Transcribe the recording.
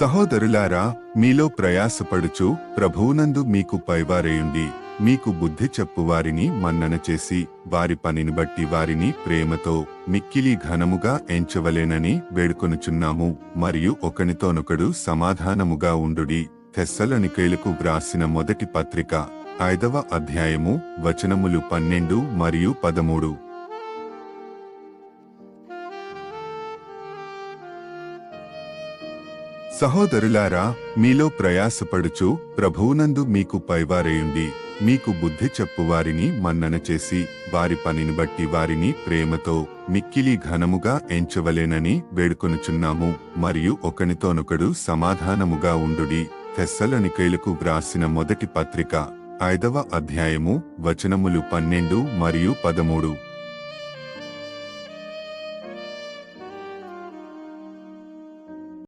సహోదరులారా మీలో ప్రయాసపడుచు ప్రభువునందు మీకు పైవారేయుండి మీకు బుద్ధి చెప్పువారిని మన్నన చేసి వారి పనిని బట్టి వారిని ప్రేమతో మిక్కిలి ఘనముగా ఎంచవలేనని వేడుకొనుచున్నాము. మరియు ఒకనితోనొకడు సమాధానముగా ఉండుడి. తెస్సలనికేలకు వ్రాసిన మొదటి పత్రిక ఐదవ అధ్యాయము వచనములు పన్నెండు మరియు పదమూడు. సహోదరులారా మీలో ప్రయాసపడుచు ప్రభువునందు మీకు పైవారేయుండి మీకు బుద్ధి చెప్పువారిని మన్నన చేసి వారి పనిని బట్టి వారిని ప్రేమతో మిక్కిలి ఘనముగా ఎంచవలేనని వేడుకొనుచున్నాము. మరియు ఒకనితోనొకడు సమాధానముగా ఉండుడి. తెస్సలనికైలకు వ్రాసిన మొదటి పత్రిక ఐదవ అధ్యాయము వచనములు పన్నెండు మరియు పదమూడు.